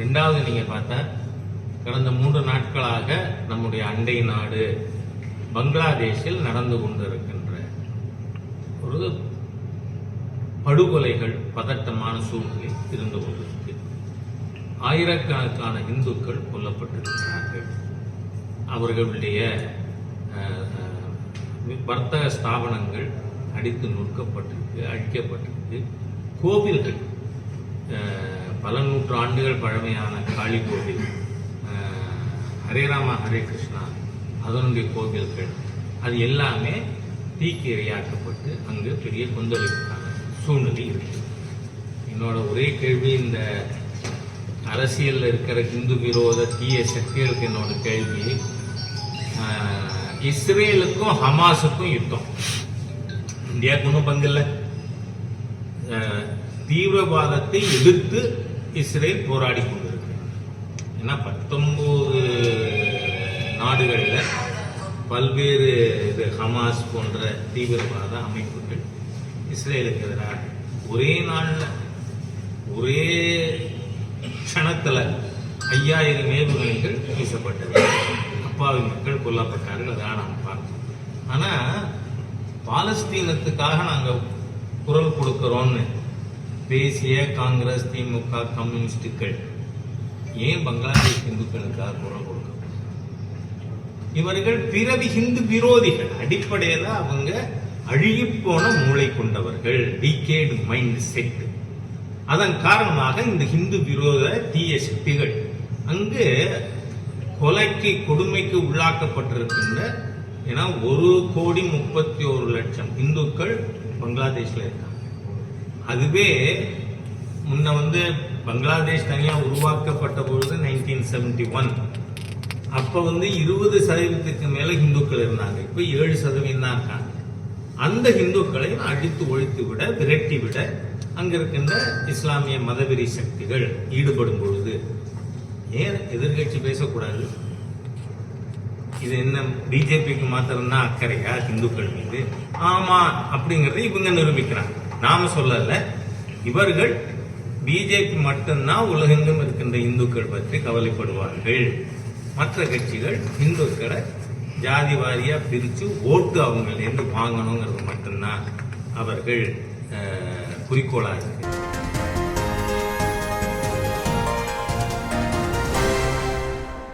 ரெண்டாவது நீங்க பார்த்தா கடந்த மூன்று நாட்களாக நம்முடைய அண்டை நாடு பங்களாதேஷில் நடந்து கொண்டிருக்கின்ற ஒரு படுகொலைகள் பதட்டமான சூழ்நிலை இருந்து கொண்டிருக்கு. ஆயிரக்கணக்கான இந்துக்கள் கொல்லப்பட்டிருக்கிறார்கள். அவர்களுடைய வர்த்தக ஸ்தாபனங்கள் அடித்து நொறுக்கப்பட்டிருக்கு அழிக்கப்பட்டிருக்கு. கோவில்கள் பல நூற்று ஆண்டுகள் பழமையான காளி கோவில் ஹரே ராமா ஹரே கிருஷ்ணா அதனுடைய கோவில்கள் அது எல்லாமே தீக்கு இரையாக்கப்பட்டு அங்கு பெரிய கொந்தளிப்புக்கான சூழ்நிலை இருக்கு. என்னோட ஒரே கேள்வி இந்த அரசியலில் இருக்கிற இந்து விரோத தீய சக்திகளுக்கு என்னோட கேள்வி ஆஹ், இஸ்ரேலுக்கும் ஹமாஸுக்கும் யுத்தம். இந்தியாவுக்கு ஒன்றும் பங்கு இல்லை ஆஹ், தீவிரவாதத்தை எதிர்த்து இஸ்ரேல் போராடி கொண்டிருக்கு ஏன்னா பத்தொன்பது நாடுகளில் பல்வேறு இது ஹமாஸ் போன்ற தீவிரவாத அமைப்புகள் இஸ்ரேலுக்கு எதிராக ஒரே நாளில் ஒரே க்ஷணத்தில் ஐயாயிரம் ஏவுகணைகள் வீசப்பட்டது. அப்பாவி மக்கள் கொல்லப்பட்டார்கள் அதான் நாம் பார்த்தோம். ஆனால் பாலஸ்தீனத்துக்காக நாங்கள் குரல் கொடுக்குறோன்னு தேசிய காங்கிரஸ் திமுக கம்யூனிஸ்டுகள் ஏன் பங்களாதேஷ் இந்துக்களுக்காக குரல் கொடுக்க இவர்கள் பிறவி ஹிந்து விரோதிகள். அடிப்படையில அவங்க அழுகிப்போன மூளை கொண்டவர்கள். டிகேடு மைண்ட் செட் அதன் காரணமாக இந்த ஹிந்து விரோத தீய சக்திகள் அங்கு கொலைக்கு கொடுமைக்கு உள்ளாக்கப்பட்டிருக்கின்ற ஏன்னா ஒரு கோடி முப்பத்தி ஒரு லட்சம் இந்துக்கள் பங்களாதேஷ்ல இருக்காங்க. அதுவே முன்ன வந்து பங்களாதேஷ் தனியாக உருவாக்கப்பட்ட பொழுது நைன்டீன் செவன்டி ஒன் அப்போ வந்து இருபது சதவீதத்துக்கு மேலே இந்துக்கள் இருந்தாங்க. இப்போ ஏழு சதவீதம் தான் இருக்காங்க. அந்த இந்துக்களை அழித்து ஒழித்து விட விரட்டி விட அங்க இருக்கின்ற இஸ்லாமிய மதவெறி சக்திகள் ஈடுபடும் பொழுது ஏன் எதிர்கட்சி பேசக்கூடாது? இது என்ன பிஜேபிக்கு மாத்திரம்னா அக்கறையா? இந்துக்கள் மீது. ஆமா அப்படிங்கறத இவங்க நிரூபிக்கிறாங்க. நாம சொல்லல. இவர்கள் பிஜேபி மட்டும்தான் உலகெங்கும் இருக்கின்ற இந்துக்கள் பற்றி கவலைப்படுவார்கள். மற்ற கட்சிகள் இந்துக்களை ஜாதி வாரியாக பிரித்து ஓட்டு அவங்கள்ட்ட இருந்து வாங்கணுங்கிறது மட்டும்தான் அவர்கள் குறிக்கோளாக இருக்கு.